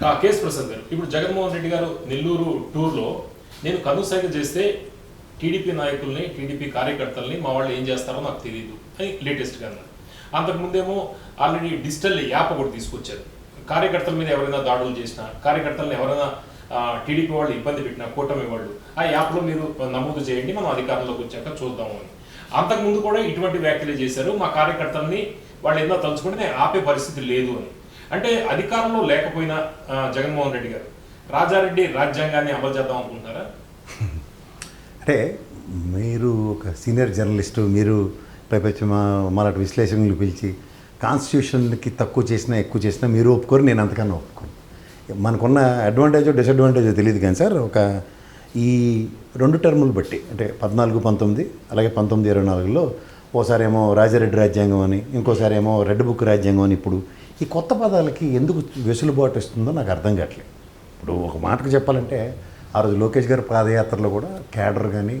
Case KS Prasad గారు. ఇప్పుడు జగన్మోహన్ రెడ్డి గారు నెల్లూరు టూర్లో నేను కనుసైగ చేస్తే టీడీపీ నాయకుల్ని టీడీపీ కార్యకర్తల్ని మా వాళ్ళు ఏం చేస్తారో నాకు తెలియదు అని లేటెస్ట్గా అన్నారు. అంతకుముందేమో ఆల్రెడీ డిజిటల్ యాప్ ఒకటి తీసుకొచ్చారు. కార్యకర్తల మీద ఎవరైనా దాడులు చేసినా కార్యకర్తలను ఎవరైనా టీడీపీ వాళ్ళు ఇబ్బంది పెట్టినా కూటమి వాళ్ళు ఆ యాప్లో మీరు నమోదు చేయండి మనం అధికారంలోకి వచ్చాక చూద్దాము అని. అంతకుముందు కూడా ఇటువంటి వ్యాఖ్యలు చేశారు. మా కార్యకర్తల్ని వాళ్ళు ఏదో తలుచుకుంటే ఆపే పరిస్థితి లేదు అని. అంటే అధికారంలో లేకపోయినా జగన్మోహన్ రెడ్డి గారు. రాజారెడ్డి రాజ్యాంగాన్ని అమలు చేద్దాం అనుకుంటున్నారా? అంటే మీరు ఒక సీనియర్ జర్నలిస్టు మీరు పైపచ్చి మరటి విశ్లేషణలు విశ్లేషకులు పిలిచి కాన్స్టిట్యూషన్కి తక్కువ చేసినా ఎక్కువ చేసినా మీరు ఒప్పుకోరు నేను అంతకన్నా ఒప్పుకోను. మనకున్న అడ్వాంటేజ్ డిసడ్వాంటేజ్ తెలియదు కానీ సార్ ఒక ఈ రెండు టర్ములు బట్టి అంటే పద్నాలుగు పంతొమ్మిది అలాగే పంతొమ్మిది ఇరవై నాలుగులో ఓసారేమో రాజారెడ్డి రాజ్యాంగం అని ఇంకోసారేమో రెడ్ బుక్ రాజ్యాంగం అని ఇప్పుడు ఈ కొత్త పదాలకి ఎందుకు వెసులుబాటు ఇస్తుందో నాకు అర్థం కావట్లేదు. ఇప్పుడు ఒక మాటకు చెప్పాలంటే ఆ రోజు లోకేష్ గారి పాదయాత్రలో కూడా క్యాడర్ కానీ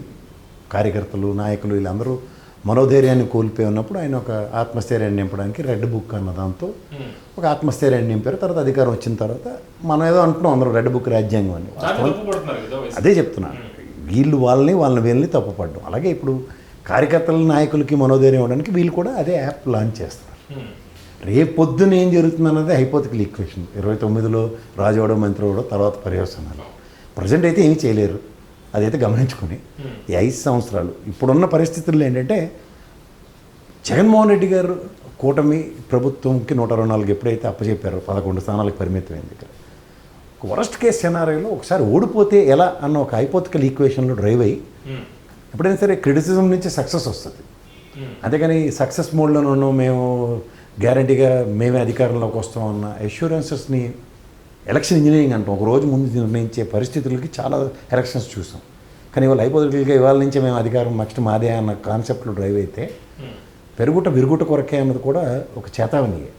కార్యకర్తలు నాయకులు వీళ్ళందరూ మనోధైర్యాన్ని కోల్పోయి ఉన్నప్పుడు ఆయన ఒక ఆత్మస్థైర్యాన్ని నింపడానికి రెడ్ బుక్ అన్న దాంతో ఒక ఆత్మస్థైర్యాన్ని నింపారు. తర్వాత అధికారం వచ్చిన తర్వాత మనం ఏదో అంటున్నాం అందరూ రెడ్ బుక్ రాజ్యాంగం అని. అదే చెప్తున్నా. వీళ్ళు వాళ్ళని వాళ్ళని వీళ్ళని తప్పుపడ్డం. అలాగే ఇప్పుడు కార్యకర్తల నాయకులకి మనోధైర్యం ఇవ్వడానికి వీళ్ళు కూడా అదే యాప్ లాంచ్ చేస్తున్నారు ఉమ్. రేపు పొద్దున ఏం జరుగుతుంది అన్నది హైపోతికల్ ఈక్వేషన్ ఇరవై తొమ్మిదిలో రాజవడం మంత్రి అవడం తర్వాత పర్యవసనాలు ప్రజెంట్ అయితే ఏమీ చేయలేరు అదైతే గమనించుకుని ఈ ఐదు సంవత్సరాలు ఇప్పుడున్న పరిస్థితుల్లో ఏంటంటే జగన్మోహన్ రెడ్డి గారు కూటమి ప్రభుత్వంకి నూట అరవై నాలుగు ఎప్పుడైతే అప్పచెప్పారో పదకొండు స్థానాలకు పరిమితమైంది ఇక్కడ వరస్ట్ కేస్ సెనారీలో ఒకసారి ఓడిపోతే ఎలా అన్న ఒక హైపోతికల్ ఈక్వేషన్లో డ్రైవ్ అయ్యి. ఎప్పుడైనా సరే క్రిటిసిజం నుంచి సక్సెస్ వస్తుంది ఉమ్. అంతేగాని సక్సెస్ మోడ్లో ఉన్నాం మేము గ్యారంటీగా మేమే అధికారంలోకి వస్తాం అన్న అష్యూరెన్సెస్ని ఎలక్షన్ ఇంజనీరింగ్ అంటాం. ఒక రోజు ముందు నిర్ణయించే పరిస్థితులకి చాలా ఎలక్షన్స్ చూసాం. కానీ ఇవాళ హైపోతికల్గా ఇవాళ నుంచే మేము అధికారం నెక్స్ట్ మాదే అన్న కాన్సెప్ట్లో డ్రైవ్ అయితే ఉమ్. పెరుగుట విరుగుట కొరకే అన్నది కూడా ఒక చేతావనియే.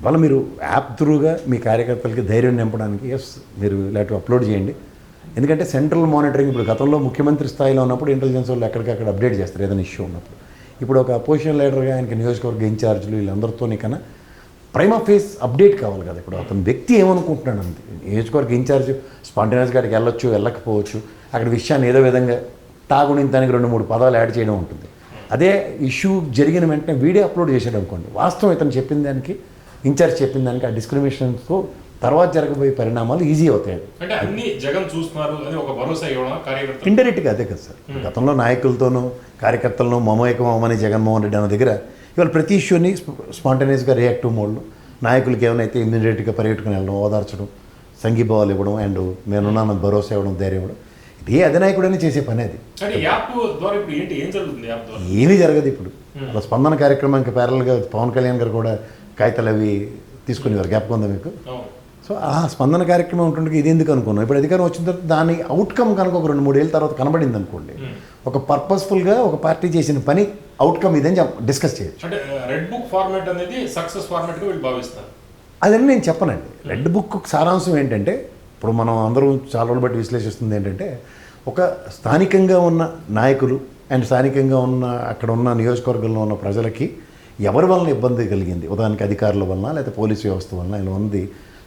ఇవాళ మీరు యాప్ త్రూగా మీ కార్యకర్తలకి ధైర్యం నింపడానికి ఎస్ మీరు ఇలాంటివి అప్లోడ్ చేయండి. ఎందుకంటే సెంట్రల్ మానిటరింగ్ ఇప్పుడు గతంలో ముఖ్యమంత్రి స్థాయిలో ఉన్నప్పుడు ఇంటెలిజెన్స్ వాళ్ళు ఎక్కడికక్కడ అప్డేట్ చేస్తారు ఏదైనా ఇష్యూ ఉన్నప్పుడు. ఇప్పుడు ఒక అపోజిషన్ లీడర్గా ఆయనకి నియోజకవర్గ ఇన్ఛార్జీలు వీళ్ళందరితోని కన్నా ప్రైమ్ ఫేస్ అప్డేట్ కావాలి కదా. ఇప్పుడు అతని వ్యక్తి ఏమనుకుంటున్నాడు అంతే. నియోజకవర్గ ఇన్ఛార్జ్ స్పాంటేనియస్ గారికి వెళ్ళొచ్చు వెళ్ళకపోవచ్చు. అక్కడ విషయాన్ని ఏదో విధంగా తాగునింతానికి రెండు మూడు పదాలు యాడ్ చేయడం ఉంటుంది. అదే ఇష్యూ జరిగిన వెంటనే వీడియో అప్లోడ్ చేసాడు అనుకోండి. వాస్తవం ఇతను చెప్పిన దానికి ఇన్ఛార్జ్ చెప్పిన దానికి ఆ డిస్క్రిమినేషన్తో తర్వాత జరగబోయే పరిణామాలు ఈజీ అవుతాయి. అంటే అన్ని జగన్ చూస్తున్నారు అని ఒక భరోసా ఇవ్వడం కార్యకర్తలు ఇండైరెక్ట్గా అదే కదా సార్. గతంలో నాయకులతోనూ కార్యకర్తలను మమేకం అవ్వమని జగన్మోహన్ రెడ్డి అన్న దగ్గర ఇవాళ ప్రతి ఇష్యూని స్పాంటేనియస్గా రియాక్టివ్ మోడ్లో నాయకులకి ఏమైనా ఇమ్మీడియట్గా పర్యటన వెళ్ళడం ఓదార్చడం సంఘీభావాలు ఇవ్వడం అండ్ నేనున్నాను భరోసా ఇవ్వడం ధైర్యం ఇవ్వడం. ఇది ఏ అధినాయకుడని చేసే పని అది. ఏమీ జరగదు ఇప్పుడు. అలా స్పందన కార్యక్రమానికి ప్యారల్గా పవన్ కళ్యాణ్ గారు కూడా కాగితాలు అవి తీసుకునేవారు. జ్ఞాపకం ఉందా మీకు? సో ఆ స్పందన కార్యక్రమం ఉంటుండే ఇది ఎందుకు అనుకున్నాం? ఇప్పుడు అధికారం వచ్చిన తర్వాత దాని అవుట్కమ్ కనుక ఒక రెండు మూడేళ్ళ తర్వాత కనబడింది అనుకోండి ఒక పర్పస్ఫుల్గా ఒక పార్టీ చేసిన పని అవుట్కమ్ ఇదని డిస్కస్ చేయొచ్చు. అంటే రెడ్ బుక్ ఫార్మాట్ అనేది సక్సెస్ ఫార్మాట్గా వీళ్ళు భావిస్తారు. అదని నేను చెప్పనండి. రెడ్ బుక్ సారాంశం ఏంటంటే ఇప్పుడు మనం అందరం చాలా రోజులు బట్టి విశ్లేషిస్తుంది ఏంటంటే ఒక స్థానికంగా ఉన్న నాయకులు అండ్ స్థానికంగా ఉన్న అక్కడ ఉన్న నియోజకవర్గంలో ఉన్న ప్రజలకి ఎవరి వలన ఇబ్బంది కలిగింది? ఉదాహరణకి అధికారుల వలన లేకపోతే పోలీసు వ్యవస్థ వలన ఇలా ఉంది.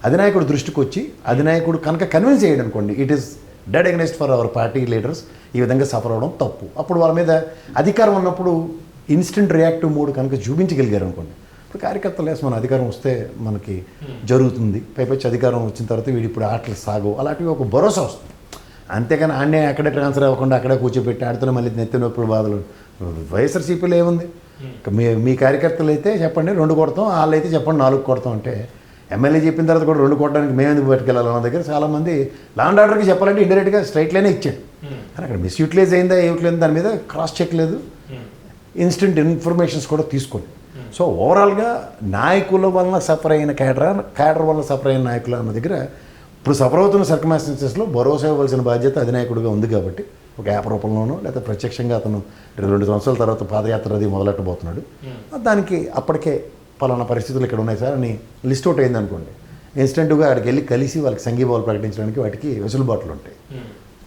అధినాయకుడు దృష్టికి వచ్చి అధినాయకుడు కనుక కన్విన్స్ చేయడం అనుకోండి it is dead against for our party leaders ఈ విధంగా సఫర్ అవడం తప్పు. అప్పుడు వాళ్ళ మీద అధికారం ఉన్నప్పుడు ఇన్స్టెంట్ రియాక్టివ్ మూడ్ కనుక చూపించగలిగారు అనుకోండి ఇప్పుడు కార్యకర్తలు వేసి మన అధికారం వస్తే మనకి జరుగుతుంది. పైపచ్చి అధికారం వచ్చిన తర్వాత వీడు ఇప్పుడు ఆటలు సాగు అలాంటివి ఒక భరోసా వస్తుంది. అంతేగాని ఆడనే అక్కడే ట్రాన్స్ఫర్ అవ్వకుండా అక్కడే కూర్చోబెట్టి ఆడుతున్న మళ్ళీ నెత్తి నొప్పులు బాధలు. వైఎస్ఆర్సీపీలో ఏముంది? ఇక మీ మీ కార్యకర్తలు అయితే చెప్పండి రెండు కొడతాం వాళ్ళు అయితే చెప్పండి నాలుగు కొడతాం అంటే ఎమ్మెల్యే చెప్పిన తర్వాత కూడా రెండు కొట్టడానికి మేము ఎందుకు పట్టుకెళ్ళాలి మన దగ్గర చాలామంది లాండ్ ఆర్డర్కి చెప్పాలంటే ఇండైరెక్ట్గా స్ట్రైట్ లైనే ఇచ్చాడు. కానీ అక్కడ మిస్యూటిలైజ్ అయిందా ఏమిట్లేదు దాని మీద క్రాస్ చెక్ లేదు. ఇన్స్టెంట్ ఇన్ఫర్మేషన్స్ కూడా తీసుకోండి సో ఓవరాల్గా నాయకుల వలన సఫర్ అయిన క్యాడర్ క్యాడర్ వలన సఫర్ అయిన నాయకులు అన్న దగ్గర ఇప్పుడు సఫర్ అవుతున్న సర్కమాస్టెన్సెస్లో భరోసా ఇవ్వాల్సిన బాధ్యత అధినాయకుడిగా ఉంది కాబట్టి ఒక యాప్ రూపంలోనో లేదా ప్రత్యక్షంగా అతను రెండు సంవత్సరాల తర్వాత పాదయాత్ర అది మొదలెట్టబోతున్నాడు. దానికి అప్పటికే పలానా పరిస్థితులు ఇక్కడ ఉన్నాయి సార్ అని లిస్ట్ అవుట్ అయింది అనుకోండి. ఇన్స్టెంట్గా అక్కడికి వెళ్ళి కలిసి వాళ్ళకి సంఘీభావాలు ప్రకటించడానికి వాటికి వెసులుబాట్లు ఉంటాయి.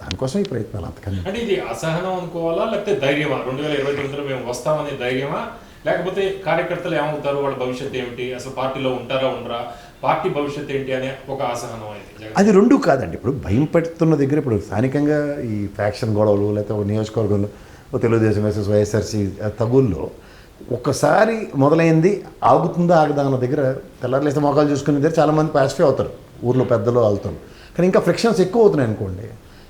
దానికోసం ఈ ప్రయత్నాలు అంతకన్నా అంటే ఇది అసహనం అనుకోవాలా లేకపోతే ధైర్యమా? రెండు వేల ఇరవై తొమ్మిదిలో మేము వస్తామనే ధైర్యమా? లేకపోతే కార్యకర్తలు ఏమవుతారు? వాళ్ళ భవిష్యత్తు ఏమిటి? అసలు పార్టీలో ఉంటారా ఉండరా? పార్టీ భవిష్యత్తు ఏంటి అనే ఒక అసహనం అయితే అది రెండు కాదండి. ఇప్పుడు భయం పెడుతున్న దగ్గర ఇప్పుడు స్థానికంగా ఈ ఫ్యాక్షన్ గొడవలు లేకపోతే నియోజకవర్గంలో తెలుగుదేశం వేసెస్ వైఎస్ఆర్సీ తగుల్లో ఒక్కసారి మొదలైంది ఆగుతుందా ఆగదా అన్న దగ్గర తెల్లారులేస్తే మొఖాలు చూసుకునే దగ్గర చాలామంది పాసిఫై అవుతారు. ఊర్లో పెద్దలు వెళ్తారు కానీ ఇంకా ఫ్రిక్షన్స్ ఎక్కువ అవుతున్నాయి అనుకోండి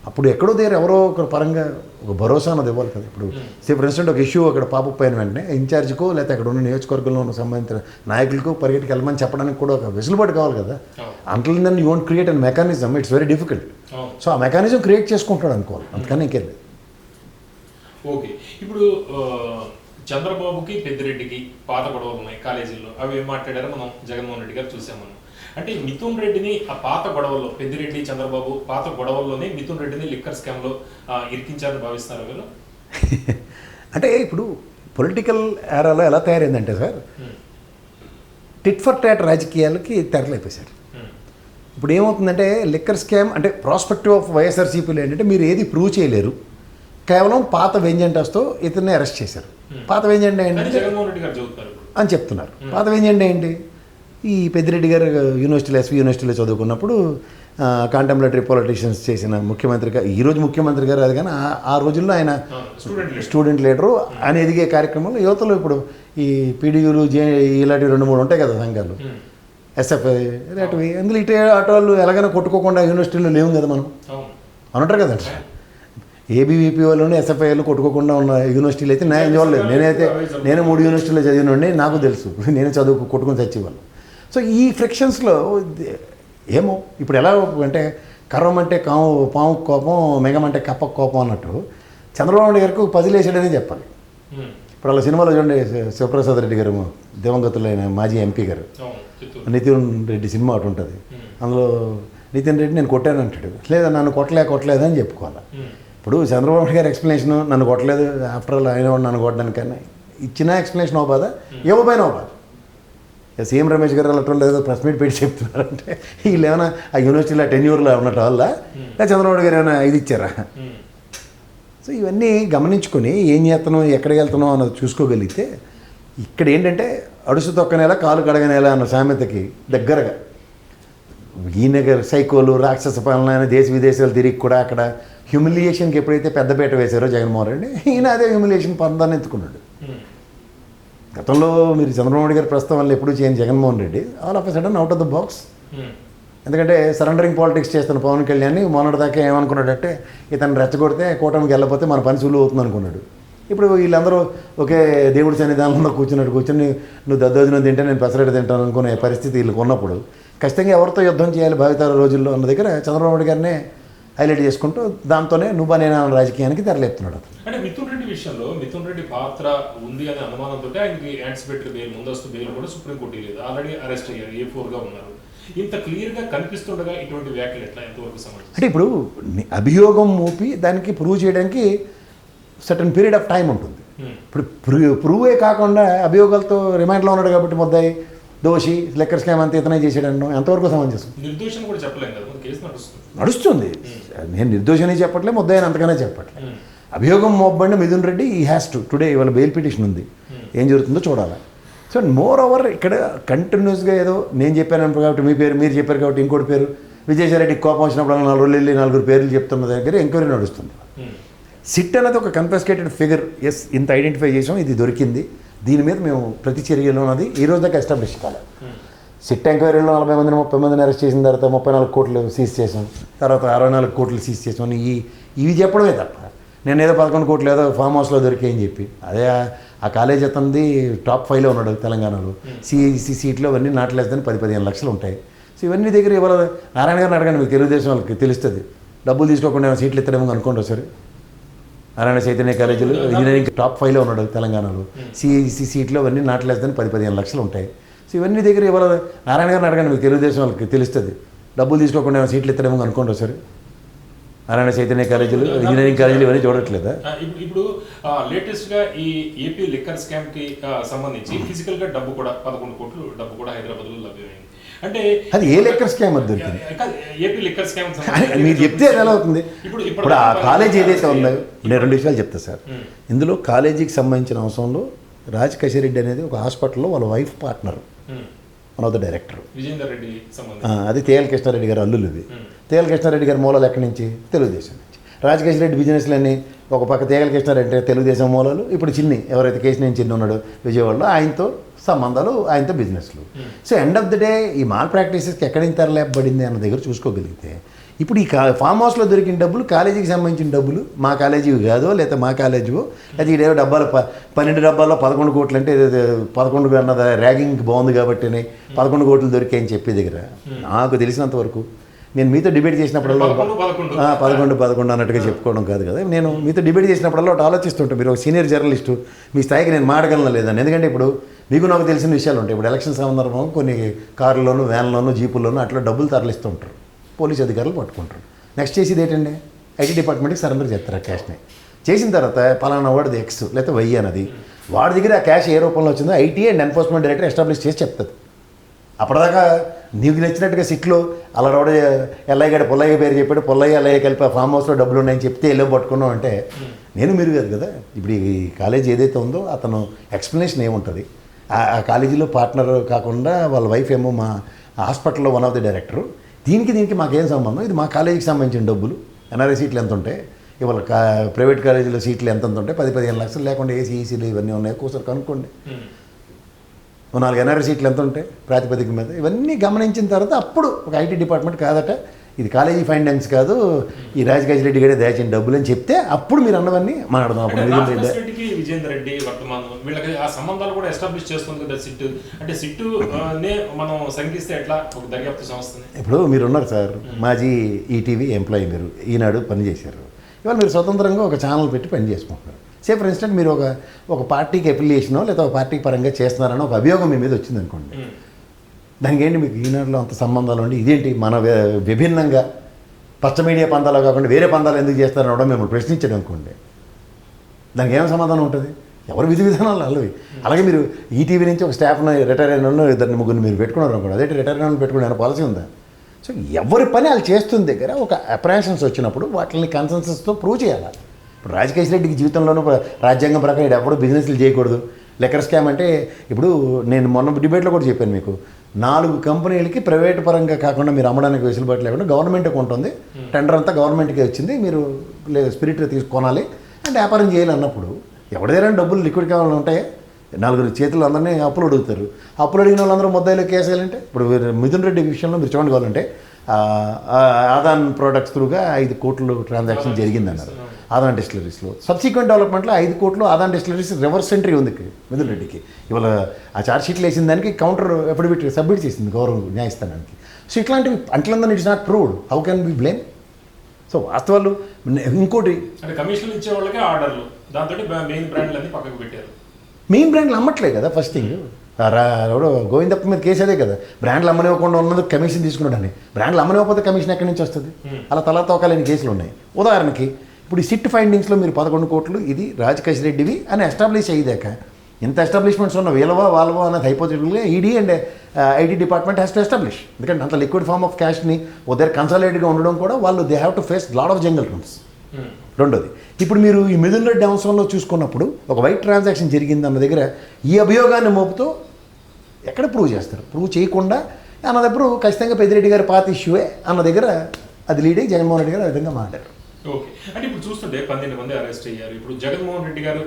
అప్పుడు ఎక్కడో దగ్గర ఎవరో ఒక పరంగా ఒక భరోసా అన్నది ఇవ్వాలి కదా. ఇప్పుడు సే ఫర్ ఇన్స్టెంట్ ఒక ఇష్యూ అక్కడ పాప పైన వెంటనే ఇన్ఛార్జ్కో లేకపోతే అక్కడ ఉన్న నియోజకవర్గంలో ఉన్న సంబంధించిన నాయకులకు పరిగెట్టుకు వెళ్ళమని చెప్పడానికి కూడా ఒక వెసులుబాటు కావాలి కదా. Until then you won't create an mechanism it's very difficult so ఆ మెకానిజం క్రియేట్ చేసుకుంటాడు అనుకోవాలి. అందుకని ఇంకేం లేదు. ఓకే. ఇప్పుడు చంద్రబాబుకి పెద్దిరెడ్డికి పాత గొడవలు ఉన్నాయి కాలేజీల్లో. అవి ఏం మాట్లాడారో మనం జగన్మోహన్ రెడ్డి గారు చూసాం మనం. అంటే మిథున్ రెడ్డిని ఆ పాత గొడవల్లో పెద్దిరెడ్డి చంద్రబాబు పాత గొడవల్లోనే మిథున్ రెడ్డిని లిక్కర్ స్కామ్లో ఆ, ఇరికించారని భావిస్తున్నారు వీళ్ళు? అంటే ఇప్పుడు పొలిటికల్ ఏరాలో ఎలా తయారైందంటే సార్ టిట్ ఫర్ టాట్ రాజకీయాలకి తెరలేపేశారు. ఇప్పుడు ఏమవుతుందంటే లిక్కర్ స్కామ్ అంటే ప్రాస్పెక్టివ్ ఆఫ్ వైఎస్ఆర్సీపీలో ఏంటంటే మీరు ఏది ప్రూవ్ చేయలేరు. కేవలం పాత వెంజెంటస్తో ఇతన్ని అరెస్ట్ చేశారు. పాత వెంజెంట అని గారు ఇప్పుడు. అని చెప్తున్నారు. పాత వెంజెంట ఏంటి? ఈ పెద్దిరెడ్డి గారు యూనివర్సిటీలో ఎస్వి యూనివర్సిటీలో చదువుకున్నప్పుడు కాంటెంప్లటరీ పొలిటీషియన్స్ చేసిన ముఖ్యమంత్రిగా ఈరోజు ముఖ్యమంత్రి గారు అది కానీ ఆ- రోజుల్లో ఆయన స్టూడెంట్ లీడర్. అని ఎదిగే కార్యక్రమంలో యువతలో ఇప్పుడు ఈ పీడియూలు జే ఇలాంటివి రెండు మూడు ఉంటాయి కదా సంఘాలు. ఉమ్, ఎస్ఎఫ్ఐ ఇలాంటివి. అందులో ఇటే ఆటోలు ఎలాగైనా కొట్టుకోకుండా యూనివర్సిటీలో లేవు కదా మనం. అవును. అనుంటారు కదండి. ఏబీవీపీ వాళ్ళని ఎస్ఎఫ్ఐలు కొట్టుకోకుండా ఉన్న యూనివర్సిటీలు అయితే నేను చూడలేదు నేనైతే నేను మూడు యూనివర్సిటీలో చదివినండి నాకు తెలుసు. నేను చదువు కొట్టుకుని చచ్చేవాళ్ళు సో ఈ ఫ్రిక్షన్స్లో ఏమో ఇప్పుడు ఎలా అంటే కర్రం అంటే కాము పాము కోపం మెగం అంటే కప్ప కోపం అన్నట్టు చంద్రబాబు నాయుడు గారికి పజిల్ వేసాడనే చెప్పాలి. ఇప్పుడు అలా సినిమాలో చూడండి శివప్రసాద్ రెడ్డి గారు దివంగతులైన మాజీ ఎంపీ గారు. నితిన్ రెడ్డి సినిమా ఒకటి ఉంటుంది. అందులో నితిన్ రెడ్డి నేను కొట్టాను అంటాడు. లేదా నన్ను కొట్టలే కొట్టలేదు అని చెప్పుకోవాలి ఇప్పుడు చంద్రబాబు గారి ఎక్స్ప్లెనేషన్ నన్ను కొట్టలేదు. ఆఫ్టర్ ఆల్ ఆయన నన్ను కొట్టడానికన్నా ఇచ్చిన ఎక్స్ప్లెనేషన్ ఓ బాధ ఇవ్వబోయిన ఓ బాధ. సీఎం రమేష్ గారు అలా లేదో ప్రెస్ మీట్ పెట్టి చెప్తున్నారంటే. వీళ్ళు ఏమైనా ఆ యూనివర్సిటీలో టెన్యూర్లో ఉన్నట్టు వల్ల లేదా చంద్రబాబు గారు ఏమైనా ఇది ఇచ్చారా? సో ఇవన్నీ గమనించుకొని ఏం చేస్తున్నాం ఎక్కడికి వెళ్తున్నాం అన్నది చూసుకోగలిగితే ఇక్కడ ఏంటంటే అడుసు తొక్కనేలా కాలు కడగనేలా అన్న సామెతకి దగ్గరగా. ఈయన సైకోలు రాక్షస పాలన దేశ విదేశాలు తిరిగి కూడా అక్కడ హ్యూమిలియేషన్కి ఎప్పుడైతే పెద్దపీట వేశారో జగన్మోహన్ రెడ్డి ఈయన అదే హ్యూమిలియేషన్ పందాన్ని ఎత్తుకున్నాడు. ఉమ్, గతంలో మీరు చంద్రబాబు నాయుడు గారి ప్రస్తుతం వల్ల ఎప్పుడు చేయని Jaganmohan Reddy all of sudden out of the box ఎందుకంటే సరెండరింగ్ పాలిటిక్స్ చేస్తున్న పవన్ కళ్యాణ్ మొన్నటిదాకా ఏమనుకున్నాడంటే ఇతను రెచ్చగొడితే కూటమికి వెళ్ళకపోతే మన పని సులువు అవుతుంది అనుకున్నాడు. ఇప్పుడు వీళ్ళందరూ ఒకే దేవుడి సన్నిధానంలో కూర్చున్నట్టు కూర్చొని నువ్వు దద్దోజనం తింటే నేను పెసరట్టు తింటాను అనుకునే పరిస్థితి వీళ్ళకి ఉన్నప్పుడు ఖచ్చితంగా ఎవరితో యుద్ధం చేయాలి భావితర రోజుల్లో అన్న దగ్గర చంద్రబాబు నాయుడు గారినే హైలైట్ చేసుకుంటూ దాంతోనే నువ్వు నేను రాజకీయానికి తెరలేపుతున్నాడు అతను. అంటే మిథున్ రెడ్డి విషయంలో మిథున్ రెడ్డి పాత్ర ఉంది అనే అనుమానంతో ఆయనకి యాంటిసిపేటరీ బెయిల్ ముందస్తు బెయిల్ కూడా సుప్రీంకోర్టు లేదు. ఆల్రెడీ అరెస్ట్ అయ్యారు ఏ ఫోర్గా ఉన్నారు. ఇంత క్లియర్గా కనిపిస్తుండగా ఇటువంటి వ్యాఖ్యలు ఎట్లా ఎంతవరకు సమంజసం అంటే ఇప్పుడు అభియోగం మోపి దానికి ప్రూవ్ చేయడానికి సర్టన్ పీరియడ్ ఆఫ్ టైం ఉంటుంది. ఉమ్, ఇప్పుడు ప్రూ ప్రూవే కాకుండా అభియోగాలతో రిమైండ్లో ఉన్నాడు కాబట్టి ముద్దాయి దోషి లెక్కర్ స్కామ్ అంతా ఇతనే చేసాడనడం ఎంతవరకు సమంజసం? నిర్దోషం కూడా చెప్పలేం కదా. నడుస్తుంది. నేను నిర్దోషని చెప్పట్లే ముద్దాయిని అంతగానే చెప్పట్లే. అభియోగం మోబ్బండి మిథున్ రెడ్డి ఈ హ్యాస్ టు టుడే ఇవాళ బెయిల్ పిటిషన్ ఉంది. ఏం జరుగుతుందో చూడాలి. సో మోర్ ఓవర్ ఇక్కడ కంటిన్యూస్గా ఏదో నేను చెప్పాను కాబట్టి మీ పేరు మీరు చెప్పారు కాబట్టి ఇంకోటి పేరు. విజయసాయిరెడ్డికి కోపం వచ్చినప్పుడు నాలుగు రోజులు వెళ్ళి నలుగురు పేర్లు చెప్తున్న దగ్గర ఎంక్వైరీ నడుస్తుంది. సిట్ అనేది ఒక కన్ఫెస్కేటెడ్ ఫిగర్ ఎస్ ఇంత ఐడెంటిఫై చేసాం ఇది దొరికింది. దీని మీద మేము ప్రతి చర్యలో ఉన్నది. ఈ రోజు దాకా ఎస్టాబ్లిష్ కాలేదు సిట్ ఎంక్వైరీలో నలభై మందిని ముప్పై మందిని అరెస్ట్ చేసిన తర్వాత ముప్పై నాలుగు కోట్లు సీజ్ చేసాం తర్వాత అరవై నాలుగు కోట్లు సీజ్ చేసాం అని ఈ ఇవి చెప్పడమే తప్ప. నేను ఏదో పదకొండు కోట్లు ఏదో ఫామ్ హౌస్లో దొరికాయని చెప్పి. అదే ఆ- కాలేజ్ అతనిది టాప్ ఫైవ్లో ఉన్నాడు తెలంగాణలో. సిఈసి సీట్లో అవన్నీ దాని పది పదిహేను లక్షలు ఉంటాయి. సో ఇవన్నీ దగ్గర ఇవాళ నారాయణ గారిని అడగండి మీకు తెలుగుదేశం వాళ్ళకి తెలుస్తుంది. డబ్బులు తీసుకోకుండా ఏమైనా సీట్లు ఇస్తాడేమో అనుకోండి ఒకసారి. నారాయణ చైతన్య కాలేజీలో ఇంజనీరింగ్ టాప్ ఫైవ్లో ఉన్నాడు తెలంగాణలో. సిఈసి సీట్లో అవన్నీ నాట్ లెస్ దాని పది పదిహేను లక్షలు ఉంటాయి. సో ఇవన్నీ దగ్గర ఇవాళ నారాయణ గారిని అడగండి మీకు తెలుగుదేశం వాళ్ళకి తెలుస్తుంది. డబ్బులు తీసుకోకుండా ఏమైనా సీట్లు ఇస్తాడేమో అనుకోండి ఒకసారి. నారాయణ చైతన్య కాలేజీలు ఇంజనీరింగ్ కాలేజీలు ఇవన్నీ చూడట్లేదా? ఇప్పుడు లేటెస్ట్గా ఈ ఏపీ లిక్కర్ స్కామ్కి ఆ, సంబంధించి ఫిజికల్గా డబ్బు కూడా పదకొండు కోట్లు డబ్బు కూడా హైదరాబాద్లో లభ్యమైంది. అంటే అది ఏ లెక్కర్ స్కామ్ అది ఏపీ లిక్కర్ స్కామ్ మీరు చెప్తే అది ఎలా అవుతుంది? ఇప్పుడు ఇప్పుడు ఆ కాలేజ్ ఏదైతే ఉందో నేను రెండు విషయాలు చెప్తా సార్. ఇందులో కాలేజీకి సంబంధించిన అంశంలో రాజ్ కసిరెడ్డి అనేది ఒక హాస్పిటల్లో వాళ్ళ wife partner. One of the director అది తేల కృష్ణారెడ్డి గారు అల్లులు ఇది తేల కృష్ణారెడ్డి గారి మూలాలు ఎక్కడి నుంచి? తెలుగుదేశం నుంచి. రాజకేష్ రెడ్డి బిజినెస్లన్నీ ఒక పక్క తేగల కృష్ణారెడ్డి అంటే తెలుగుదేశం మూలాలు ఇప్పుడు చిన్ని ఎవరైతే కేసు నేను చిన్ని ఉన్నాడో విజయవాడలో ఆయనతో సంబంధాలు ఆయనతో బిజినెస్లు. So end of the day ఈ మాల్ ప్రాక్టీసెస్కి ఎక్కడి తరలేపబడింది అన్న దగ్గర చూసుకోగలిగితే ఇప్పుడు ఈ కా ఫామ్ హౌస్లో దొరికిన డబ్బులు కాలేజీకి సంబంధించిన డబ్బులు మా కాలేజీవి కాదో లేదా మా కాలేజీవో లేదా ఇదేవో డబ్బాలు ప పన్నెండు డబ్బాల్లో పదకొండు కోట్లు అంటే పదకొండు అన్నది ర్యాగింగ్ బాగుంది కాబట్టి పదకొండు కోట్లు దొరికాయని చెప్పే దగ్గర నాకు తెలిసినంత వరకు నేను మీతో డిబేట్ చేసినప్పుడల్లా పదకొండు పదకొండు. ఆ, పదకొండు పదకొండు అన్నట్టుగా చెప్పుకోవడం కాదు కదా. నేను మీతో డిబేట్ చేసినప్పుడల్లా ఒకటి ఆలోచిస్తుంటాను మీరు ఒక సీనియర్ జర్నలిస్టు మీ స్థాయికి నేను మాడగలను లేదని. ఎందుకంటే ఇప్పుడు మీకు నాకు తెలిసిన విషయాలు ఉంటాయి. ఇప్పుడు ఎలక్షన్ సందర్భం కొన్ని కార్లలోను వ్యాన్లోను జీపుల్లోను అట్లా డబ్బులు తరలిస్తూ ఉంటారు. పోలీస్ అధికారులు పట్టుకుంటారు. నెక్స్ట్ చేసేది ఏంటండి? ఐటీ డిపార్ట్మెంట్కి సరెండర్ చేస్తారు ఆ క్యాష్ని చేసిన తర్వాత పలానా వాడిది ఎక్స్ లేకపోతే వై అన్నది. వాడి దగ్గర ఆ క్యాష్ ఏ రూపంలో వచ్చిందో IT and enforcement director establish చేసి చెప్తుంది. అప్పటిదాకా నీకు నచ్చినట్టుగా సిట్లో అలా రోడ ఎల్లయ్య గడ పుల్లయ్య పేరు చెప్పాడు. పుల్లయ్య ఎల్లయ్య కలిపి ఫామ్ హౌస్లో డబ్బులు ఉన్నాయని చెప్తే వెళ్ళి పట్టుకున్నాం అంటే నేను మీరు కాదు. కదా ఇప్పుడు ఈ కాలేజ్ ఏదైతే ఉందో అతను ఎక్స్ప్లెనేషన్ ఏముంటుంది? ఆ- ఆ కాలేజీలో పార్ట్నర్ కాకుండా వాళ్ళ వైఫ్ ఏమో మా హాస్పిటల్లో వన్ ఆఫ్ ది డైరెక్టర్ దీనికి దీనికి మాకేం సంబంధం? ఇది మా కాలేజీకి సంబంధించిన డబ్బులు. ఎన్ఆర్ఐ సీట్లు ఎంత ఉంటాయి ఇవాళ కా ప్రైవేట్ కాలేజీలో సీట్లు ఎంత ఉంటాయి పది పదిహేను లక్షలు లేకుండా ఏసీ ఈసీలు ఇవన్నీ ఉన్నాయి ఒకసారి కనుక్కోండి. నాలుగు ఎన్ఆర్ఐ సీట్లు ఎంత ఉంటాయి ప్రాతిపదిక మీద. ఇవన్నీ గమనించిన తర్వాత అప్పుడు ఒక ఐటీ డిపార్ట్మెంట్ కాదట ఇది కాలేజీ ఫైండింగ్స్ కాదు ఈ రాజకేష్ రెడ్డి గారే దాచిన డబ్బులు అని చెప్తే అప్పుడు మీరు అన్నవన్నీ మాట్లాడదాం అప్పుడు. మిగిలిన రెడ్డి విజేందర్ రెడ్డి వర్తమానం వీళ్ళకి ఆ సంబంధాలు కూడా ఎస్టాబ్లిష్ చేస్తుంది కదా సిట్టు. అంటే సిట్టు మనం సంగిస్తే ఎట్లా ఒక దర్యాప్తు సంస్థని ఇప్పుడు మీరు ఉన్నారు సార్ మాజీ ఈటీవీ ఎంప్లాయీ మీరు ఈనాడు పనిచేశారు ఇవాళ మీరు స్వతంత్రంగా ఒక ఛానల్ పెట్టి పని చేసుకుంటున్నారు. సే ఫర్ ఇన్స్టెంట్ మీరు ఒక ఒక పార్టీకి ఎఫిలియేషనో లేదా ఒక పార్టీ పరంగా చేస్తున్నారని ఒక అభియోగం మీ మీద వచ్చింది అనుకోండి. దానికి ఏంటి మీకు ఈనాడులో అంత సంబంధాలు ఉండి? ఇదేంటి మన విభిన్నంగా? పచ్చ మీడియా పందాలు కాకుండా వేరే పందాలు ఎందుకు చేస్తారని కూడా మిమ్మల్ని ప్రశ్నించడం అనుకోండి. దానికి ఏం సమాధానం ఉంటుంది? ఎవరు విధి విధానాలు అల్లవి? అలాగే మీరు ఈటీవీ నుంచి ఒక స్టాఫ్ను రిటైర్ అయిన వాళ్ళు ఇద్దరిని ముగ్గురు మీరు పెట్టుకున్నారు అనుకోండి. అదే రిటైర్ అయిన వాళ్ళు పెట్టుకునే పాలసీ ఉందా? సో ఎవరి పని వాళ్ళు చేస్తున్న దగ్గర ఒక అప్రాన్షన్స్ వచ్చినప్పుడు వాటిని కన్సెన్సస్తో ప్రూవ్ చేయాలి? ఇప్పుడు రాజకేష్ రెడ్డికి జీవితంలోనూ రాజ్యాంగం ప్రకారం ఎప్పుడు బిజినెస్లు చేయకూడదు. లెక్కర్ స్కామ్ అంటే ఇప్పుడు నేను మొన్న డిబేట్లో కూడా చెప్పాను మీకు. నాలుగు కంపెనీలకి ప్రైవేట్ పరంగా కాకుండా మీరు అమ్మడానికి వెసులుబాటు లేకుండా గవర్నమెంట్ కొంటుంది టెండర్ అంతా గవర్నమెంట్కి వచ్చింది. మీరు స్పిరిట్ తీసి కొనాలి. అండ్ వ్యాపారం చేయాలి అన్నప్పుడు ఎవరిదైనా డబ్బులు లిక్విడ్ కావాలని ఉంటాయా? నలుగురు చేతులు అందరినీ అప్పులు అడుగుతారు. అప్పులు అడిగిన వాళ్ళందరూ ముద్దాయిలో కేసేయాలంటే ఇప్పుడు మిథున్ రెడ్డి విషయంలో మీరు చూడండి కావాలంటే ఆదాన్ ప్రోడక్ట్స్ త్రూగా ఐదు కోట్లు ట్రాన్సాక్షన్ జరిగిందన్నారు. ఆదాన్ డిస్టిలరీస్లో. సబ్సిక్వెంట్ డెవలప్మెంట్లో ఐదు కోట్లు ఆదాన్ డిస్టిలరీస్ రివర్స్ ఎంట్రీ ఉంది మిథున్ రెడ్డికి. ఇవాళ ఆ ఛార్జ్ షీట్లు వేసిన దానికి కౌంటర్ ఎఫిడవిట్ సబ్మిట్ చేసింది గౌరవ న్యాయస్థానానికి. సో ఇట్లాంటివి అంట్లందని it's not proved how can be blame so వాస్తవాలు ఇంకోటి. అంటే కమిషన్లు ఇచ్చే వాళ్ళకే ఆర్డర్లు. దాంతో మెయిన్ బ్రాండ్లు అన్ని పక్కకు పెట్టారు. మెయిన్ బ్రాండ్లు అమ్మట్లే కదా ఫస్ట్ థింగ్ ఎవడో గోవిందప్ప మీద కేసు అదే కదా. బ్రాండ్లు అమ్మనివ్వకుండా ఉన్నది కమిషన్ తీసుకున్నాడని. బ్రాండ్లు అమ్మనివ్వకపోతే కమిషన్ ఎక్కడి నుంచి వస్తుంది? అలా తలా తోకాలేని కేసులు ఉన్నాయి. ఉదాహరణకి ఇప్పుడు ఈ సిట్ ఫైండింగ్స్లో మీరు పదకొండు కోట్లు ఇది రాజకేష్ రెడ్డివి అని ఎస్టాబ్లిష్ అయ్యేదాక. ఇంత ఎస్టాబ్లిష్మెంట్స్ ఉన్న వీళ్ళవా వాళ్ళవా అనేది హైపోతెటికల్గా ED and IT department has to establish ఎందుకంటే అంత లిక్విడ్ ఫార్మ్ ఆఫ్ క్యాష్ని ఓ దగ్గర కన్సల్టేట్గా ఉండడం కూడా వాళ్ళు they have to face lot of jungle rooms. రెండోది ఇప్పుడు మీరు ఈ మిథున్ రెడ్డి అంశంలో చూసుకున్నప్పుడు ఒక వైట్ ట్రాన్సాక్షన్ జరిగింది అన్న దగ్గర ఈ అభియోగాన్ని మోపుతూ ఎక్కడ ప్రూవ్ చేస్తారు? ప్రూవ్ చేయకుండా అన్నదప్పుడు ఖచ్చితంగా పెద్దిరెడ్డి గారి పాత ఇష్యూవే అన్న దగ్గర అది లీడ్ అయ్యి జగన్మోహన్ రెడ్డి గారు ఆ విధంగా మాట్లాడారు. ఓకే అంటే ఇప్పుడు చూస్తుంటే పన్నెండు మంది అరెస్ట్ అయ్యారు. ఇప్పుడు జగన్మోహన్ రెడ్డి గారు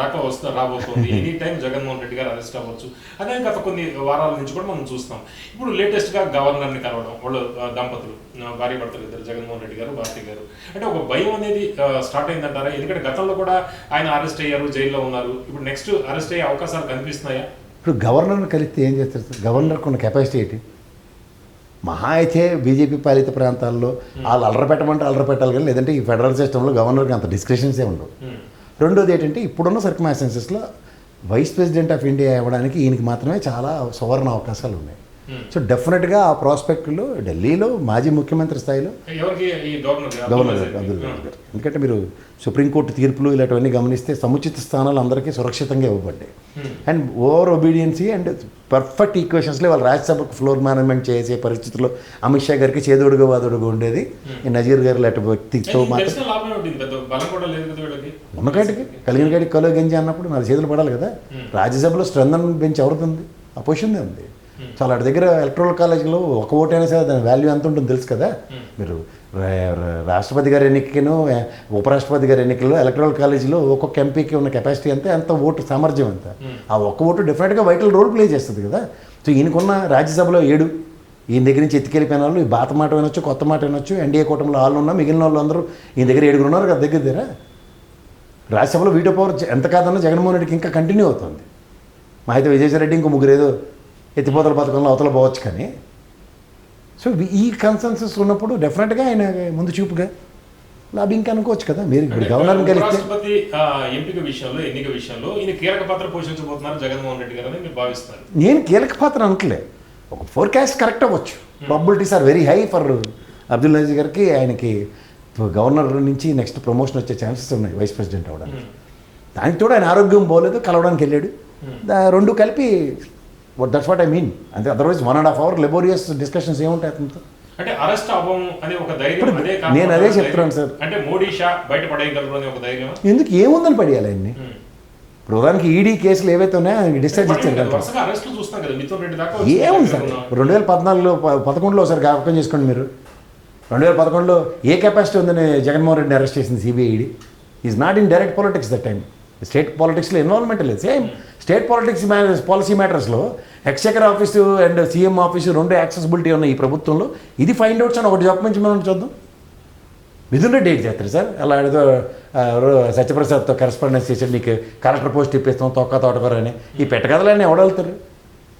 దాకా వస్తా రాబోతోంది. ఎనీ టైం జగన్మోహన్ రెడ్డి గారు అరెస్ట్ అవ్వచ్చు. అదే గత కొన్ని వారాల నుంచి కూడా మనం చూస్తాం. ఇప్పుడు లేటెస్ట్గా గవర్నర్ని కలవడం వాళ్ళు దంపతులు భార్య భర్తలు ఇద్దరు జగన్మోహన్ రెడ్డి గారు భారతి గారు. అంటే ఒక భయం అనేది స్టార్ట్ అయిందంటారా? ఎందుకంటే గతంలో కూడా ఆయన అరెస్ట్ అయ్యారు జైల్లో ఉన్నారు. ఇప్పుడు నెక్స్ట్ అరెస్ట్ అయ్యే అవకాశాలు కనిపిస్తున్నాయా? ఇప్పుడు గవర్నర్ని కలిస్తే ఏం చేస్తారు? సార్ గవర్నర్కి ఉన్న కెపాసిటీ ఏంటి? మహా అయితే బీజేపీ పాలిత ప్రాంతాల్లో వాళ్ళు అల్లరి పెట్టమంటే అల్లరి పెట్టాలి కానీ లేదంటే ఈ ఫెడరల్ సిస్టంలో గవర్నర్కి అంత డిస్క్రిషన్సే ఉండవు ఉమ్. రెండోది ఏంటంటే ఇప్పుడున్న సర్కమాస్టెన్సెస్లో వైస్ ప్రెసిడెంట్ ఆఫ్ ఇండియా అవ్వడానికి ఈయనకి మాత్రమే చాలా సువర్ణ అవకాశాలు ఉన్నాయి Hmm. సో డెఫినెట్గా ఆ ప్రాస్పెక్ట్లో ఢిల్లీలో మాజీ ముఖ్యమంత్రి స్థాయిలో గవర్నర్ అబ్దుల్. గఫూర్ గారు ఎందుకంటే మీరు సుప్రీంకోర్టు తీర్పులు ఇలాంటివన్నీ గమనిస్తే సముచిత స్థానాలు అందరికీ సురక్షితంగా ఇవ్వబడ్డాయి Hmm. And over obedience and perfect ఈక్వేషన్స్లో వాళ్ళు రాజ్యసభకు ఫ్లోర్ మేనేజ్మెంట్ చేసే పరిస్థితుల్లో అమిత్ షా గారికి చేదోడుగా వాదోడుగా ఉండేది. ఈ నజీర్ గారు లాంటి వ్యక్తితో మాత్రం ఉన్నకాటికి కలిగిన కాడికి కలో గంజి అన్నప్పుడు నాలుగు చేతులు పడాలి కదా. రాజ్యసభలో స్ట్రెంగ్ బెంచ్ ఎవరిది ఆ పొజిషన్ ఉంది. సో దగ్గర ఎలక్ట్రల్ కాలేజీలో ఒక ఓటైనా సరే దాని వాల్యూ ఎంత ఉంటుందో తెలుసు కదా. మీరు రాష్ట్రపతి గారి ఎన్నికను ఉపరాష్ట్రపతి గారి ఎన్నికల్లో ఎలక్ట్రల్ కాలేజీలో ఒక్కొక్క ఎంపీకి ఉన్న కెపాసిటీ అంతే ఎంత ఓటు సామర్థ్యం ఎంత ఆ ఒక్క ఓటు డెఫినెట్గా వైటల్ రోల్ ప్లే చేస్తుంది కదా. సో ఈయనకున్న రాజ్యసభలో ఏడు ఈయన దగ్గర నుంచి ఎత్తుకెళ్ళిపోయిన వాళ్ళు ఈ బాత మాట వినొచ్చు కొత్త మాట వినొచ్చు ఎన్డీఏ కూటమిలో వాళ్ళు ఉన్నా మిగిలిన వాళ్ళు అందరూ ఈయన దగ్గర ఏడుగురు ఉన్నారు కదా దగ్గర దగ్గర. రాజ్యసభలో వీటో పవర్ ఎంత కాదన్నా జగన్మోహన్ రెడ్డికి ఇంకా కంటిన్యూ అవుతుంది. మా అయితే విజయసాయి రెడ్డి ఇంకో ముగ్గురు ఏదో ఎత్తిపోతల పథకంలో అవతల పోవచ్చు కానీ సో ఈ కన్సెన్సస్ ఉన్నప్పుడు డెఫినెట్గా ఆయన ముందు చూపుగా లాబింగ్ అనుకోవచ్చు కదా. మీరు ఇప్పుడు ఉపరాష్ట్రపతి ఆ, ఎంపిక విషయంలో ఎన్నిక విషయంలో ఈయన కీలక పాత్ర పోషించబోతున్నారు జగన్మోహన్ రెడ్డి గారు మీరు భావిస్తున్నారు. నేను కీలక పాత్ర అనట్లే. ఒక ఫోర్కాస్ట్ కరెక్ట్ అవ్వచ్చు. Probabilities are very high for Abdul Nazeer గారికి ఆయనకి గవర్నర్ నుంచి నెక్స్ట్ ప్రమోషన్ వచ్చే ఛాన్సెస్ ఉన్నాయి వైస్ ప్రెసిడెంట్ అవ్వడానికి దానికి తోడు ఆయన ఆరోగ్యం బాగోలేదు కలవడానికి వెళ్ళాడు. దా- రెండు కలిపి దట్స్ వాట్ ఐ మీన్ అంతే otherwise one and half hour laborious discussions ఏముంటాయి అతనితో? అంటే అరెస్ట్ అవ్వం అనే ఒక ధైర్యం నేను అదే చెప్తున్నాను సార్. అంటే మోడీ షా బయట పడేయగలరు అనే ఒక ధైర్యం ఎందుకు ఏముందని పడేయాలి ఆయన్ని? ఇప్పుడు ఉదాహరణకి ఈడీ కేసులు ఏవైతే ఉన్నాయో డిశ్చార్జ్ ఇచ్చారు ఏముంది సార్? రెండు వేల పద్నాలుగులో పదకొండులో ఒకసారి జ్ఞాపకం చేసుకోండి మీరు. రెండు వేల పదకొండులో ఏ కెపాసిటీ ఉందని జగన్మోహన్ రెడ్డిని అరెస్ట్ చేసింది CBID is not in direct politics that time state పాలిటిక్స్లో ఇన్వాల్వ్మెంట్ లేదు. Same state politics policy మ్యాటర్స్లో exchequer office and CM office రెండు యాక్సెసిబిలిటీ ఉన్న ఈ ప్రభుత్వంలో. ఇది ఫైండ్ అవుట్స్ అని ఒకటి డాక్యుమెంట్స్ మనం చూద్దాం. మిథున్ రెడ్డి చేస్తారు సార్? అలా ఏదో సత్యప్రసాద్తో కరెస్పాండెన్స్ చేసి నీకు కలెక్టర్ పోస్ట్ ఇప్పిస్తాం తొక్క తోటకూర అని. ఈ పెట్టకథలన్నీ ఎవడెళ్తారు